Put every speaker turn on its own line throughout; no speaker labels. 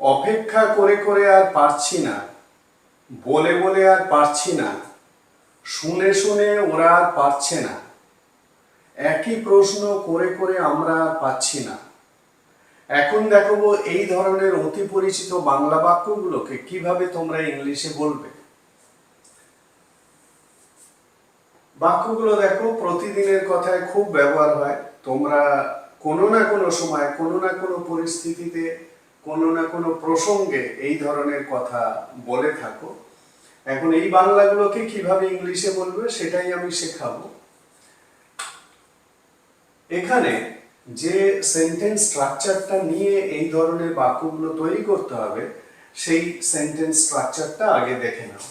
অপেক্ষা করে করে আর পারছি না। বলে বলে আর পারছি না। শুনে শুনে ওরা আর পারছে না। একই প্রশ্ন করে করে আমরা আর পাচ্ছি না। এখন দেখাবো এই ধরনের অতি পরিচিত বাংলা বাক্যগুলোকে কীভাবে তোমরা ইংলিশে বলবে। বাক্যগুলো দেখো, প্রতিদিনের কথায় খুব ব্যবহার হয়। তোমরা কোনো না কোনো সময় কোনো না কোনো পরিস্থিতিতে কোনো না কোনো প্রসঙ্গে এই ধরনের কথা বলে থাকো। এখন এই বাংলাগুলোকে কীভাবে ইংলিশে বলবে সেটাই আমি শেখাবো। এখানে যে সেন্টেন্স স্ট্রাকচারটা নিয়ে এই ধরনের বাক্যগুলো তৈরি করতে হবে, সেই সেন্টেন্স স্ট্রাকচারটা আগে দেখে নাও।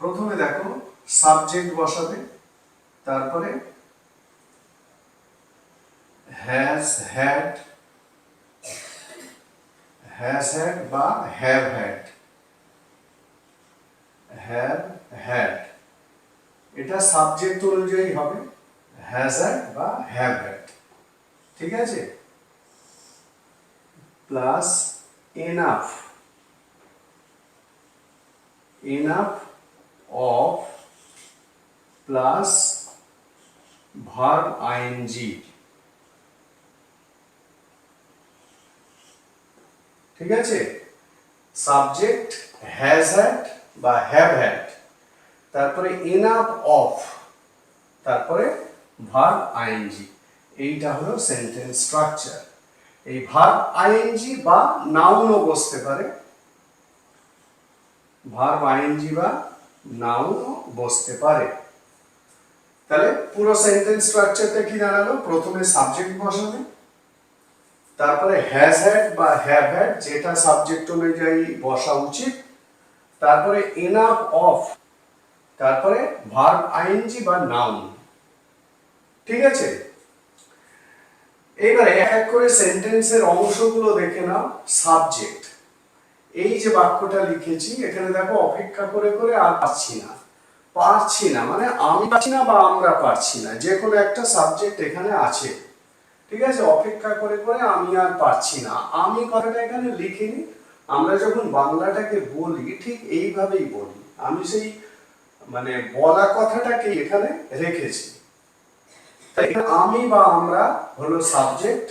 প্রথমে দেখো সাবজেক্ট বসাবে, তারপরে হ্যাজ হ্যাড হ্যাজ হ্যাড বা হ্যাভ হ্যাড হ্যাভ হ্যাড এটা সাবজেক্ট অনুযায়ী হবে হ্যাজ হ্যাড বা হ্যাভ হ্যাড ঠিক আছে? Plus enough enough of plus verb ING ঠিক আছে? সাবজেক্ট হ্যাজ হ্যাড বা হ্যাভ হ্যাড তারপরে এনাফ অফ তারপরে ভার্ব আইএনজি এইটা হলো সেন্টেন্স স্ট্রাকচার এই ভার্ব আইএনজি বা নাউনও বসতে পারে। ভার্ব আইএনজি বা নাউনও বসতে পারে। তাহলে পুরো সেন্টেন্স স্ট্রাকচারটা কি দাঁড়াল? প্রথমে সাবজেক্ট বসাবে তারপরে হ্যাজ হ্যাড বা হ্যাভ হ্যাড যেটা সাবজেক্ট অনুযায়ী বসা উচিত। তারপরে এনাফ অফ তারপরে ভার্ব আইএনজি বা নাউন ঠিক আছে? এবারে এক এক করে সেন্টেন্সের অংশগুলো দেখে নাও সাবজেক্ট এই যে বাক্যটা লিখেছি, এখানে দেখো অপেক্ষা করে করে আর পাচ্ছি না। পারছি না মানে আমি পারছি না বা আমরা পারছি না, যে কোনো একটা সাবজেক্ট এখানে আছে। ঠিক আছে, অপেক্ষা করে করে আমি আর পারছি না। আমি কথাটা এখানে লিখিনি, আমরা যখন বাংলাটাকে বলি, ঠিক এইভাবেই বলি। আমি সেই মানে বলা কথাটাকে এখানে রেখেছি। আমি বা আমরা হলো সাবজেক্ট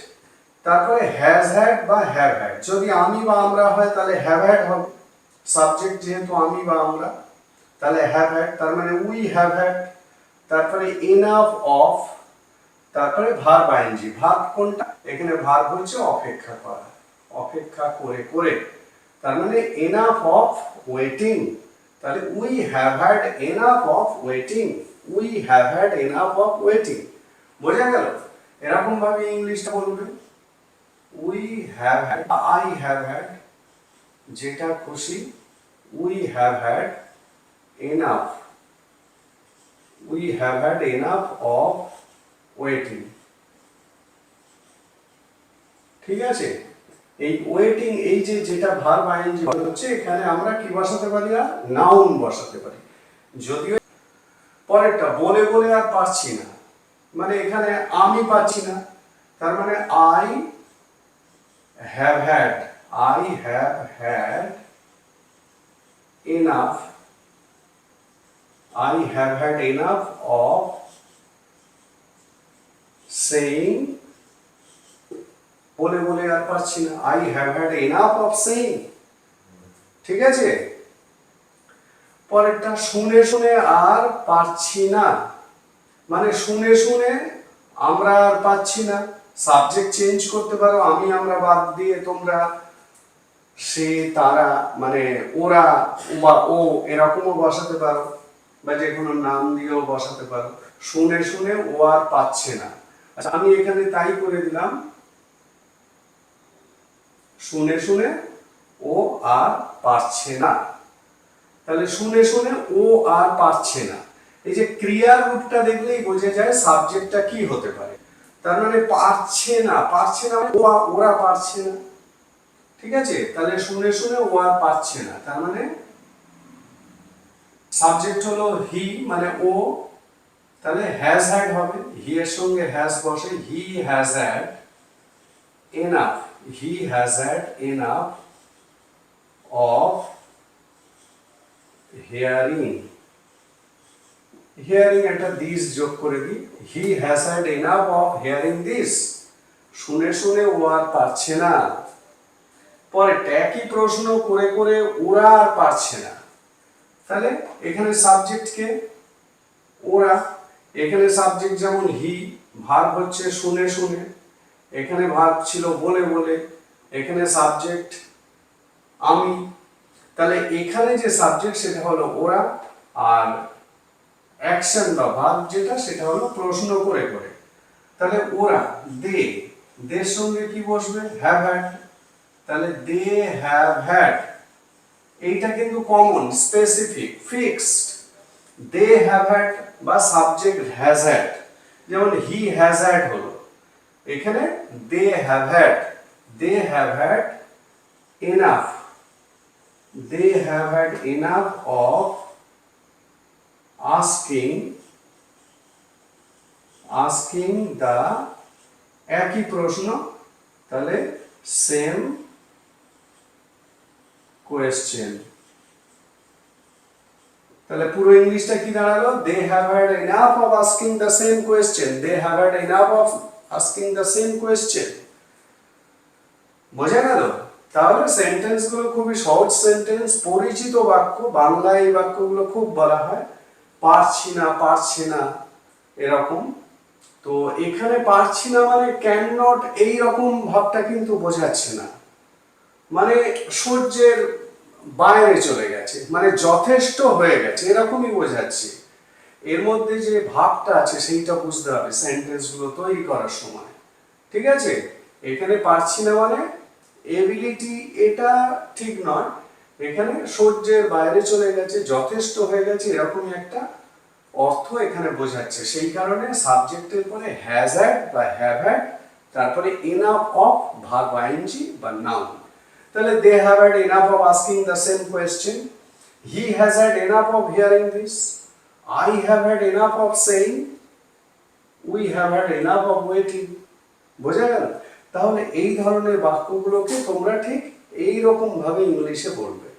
তারপরে হ্যাজ হ্যাড বা হ্যাভ হ্যাড যদি আমি বা আমরা হয়, তাহলে হ্যাভ হ্যাড হবে। সাবজেক্ট যেহেতু আমি বা আমরা, তাহলে হ্যাভ হ্যাড তার মানে উই হ্যাভ হ্যাড তারপরে এনাফ অফ তারপরে ভার্ব আইনজি ভার্ব কোনটা? এখানে ভার্ব হচ্ছে অপেক্ষা করা। অপেক্ষা করে করে। তার মানে এনাফ অফ ওয়েটিং তাহলে we have had enough of waiting we have had enough of waiting বোঝা গেল? এরকম ভাবে ইংলিশটা বলবে। We have had I have had যেটা খুশি we have had enough we have had enough of waiting ঠিক আছে? এই ওয়েটিং এই যে যেটা ভার্ব আইএনজি হচ্ছে, এখানে আমরা কি বসাতে পারি না নাউন বসাতে পারি। যদিও পরেরটা বলে বলে আর পারছি না। মানে এখানে আমি পাচ্ছি না। তার মানে I have had I have had enough, I have had enough of saying, বলে বলে আর পারছি না। I have had enough of saying ঠিক আছে? পরেরটা শুনে শুনে আর পারছি না। মানে শুনে শুনে আমরা আর পাচ্ছি না। সাবজেক্ট চেঞ্জ করতে পারো, আমি আমরা বাদ দিয়ে তোমরা সে, তারা মানে ওরা বা ও এরকমও বসাতে পারো। বা যে কোনো নাম দিয়েও বসাতে পারো। শুনে শুনে ও আর পাচ্ছে না। আচ্ছা আমি এখানে তাই করে দিলাম। শুনে শুনে ও আর পারছে না। তাহলে শুনে শুনে ও আর পারছে না। এই যে ক্রিয়ার রূপটা দেখলেই বোঝা যায় সাবজেক্টটা কি হতে পারে। তার মানে পারছে না পারছে না মানে ও আর- ওরা পারছে না। ঠিক আছে? তাহলে শুনে শুনে ও আর পাচ্ছে না। তার মানে সাবজেক্ট হলো হি মানে ও তাহলে হ্যাজ হ্যাড হবে হি এর সঙ্গে হ্যাজ বসে he has had enough, he has had enough of hearing. Hearing একটা দিস যোগ করে দিই he has had enough of hearing this শুনে শুনে ও আর পারছে না। পরে একই প্রশ্ন করে করে ওরা আর পারছে না। তাহলে এখানে সাবজেক্টকে ওরা এখানে সাবজেক্ট যেমন হি ভার্ব হচ্ছে শুনে শুনে, এখানে ভার্ব ছিল বলে বলে, এখানে সাবজেক্ট আমি। তাহলে এখানে যে সাবজেক্ট সেটা হলো ওরা, আর অ্যাকশন বা ভাব যেটা সেটা হলো প্রশ্ন করে করে। তাহলে ওরা, দে দের সঙ্গে কি বসবে? হ্যাভ হ্যাড তাহলে দে হ্যাভ হ্যাড এইটা কিন্তু common specific fixed they have had বা সাবজেক্ট হ্যাজ হ্যাড যেমন হি হ্যাজ হ্যাড হলো। এখানে they have had they have had enough they have had enough of asking asking the একই প্রশ্ন, তাহলে সেম কোয়েশ্চেন তাহলে পুরো ইংলিশটা কি দাঁড়াল? They have had enough of asking the same question they have had enough of asking the same question বোঝা গেল? তাহলে সেন্টেন্সগুলো খুবই সহজ সেন্টেন্স পরিচিত বাক্য বাংলায় এই বাক্যগুলো খুব বলা হয়। পারছি না পারছি না, এরকম। তো এখানে পারছি না মানে ক্যান নট এই রকম ভাবটা কিন্তু বোঝাচ্ছে না। মানে সূর্যের বাইরে চলে গেছে মানে যথেষ্ট হয়ে গেছে, এরকমই বোঝাচ্ছে। এর মধ্যে যে ভাবটা আছে সেইটা বুঝতে হবে সেন্টেন্সগুলো তৈরি করার সময়। ঠিক আছে? এখানে পারছি না মানে এবিলিটি এটা ঠিক নয়। এখানে সূর্যের বাইরে চলে গেছে, যথেষ্ট হয়ে গেছে, এরকমই একটা অর্থ এখানে বোঝাচ্ছে। সেই কারণে সাবজেক্টের পরে হ্যাজ হ্যাড বা হ্যাভ হ্যাড তারপরে এনাফ অফ ভাগ বা নাউন তাহলে they have had enough of asking the same question he has had enough of hearing this I have had enough of saying we have had enough of waiting বোঝা গেল? তাহলে এই ধরনের বাক্যগুলোকে তোমরা ঠিক এই রকম ভাবে ইংলিশে বলবে।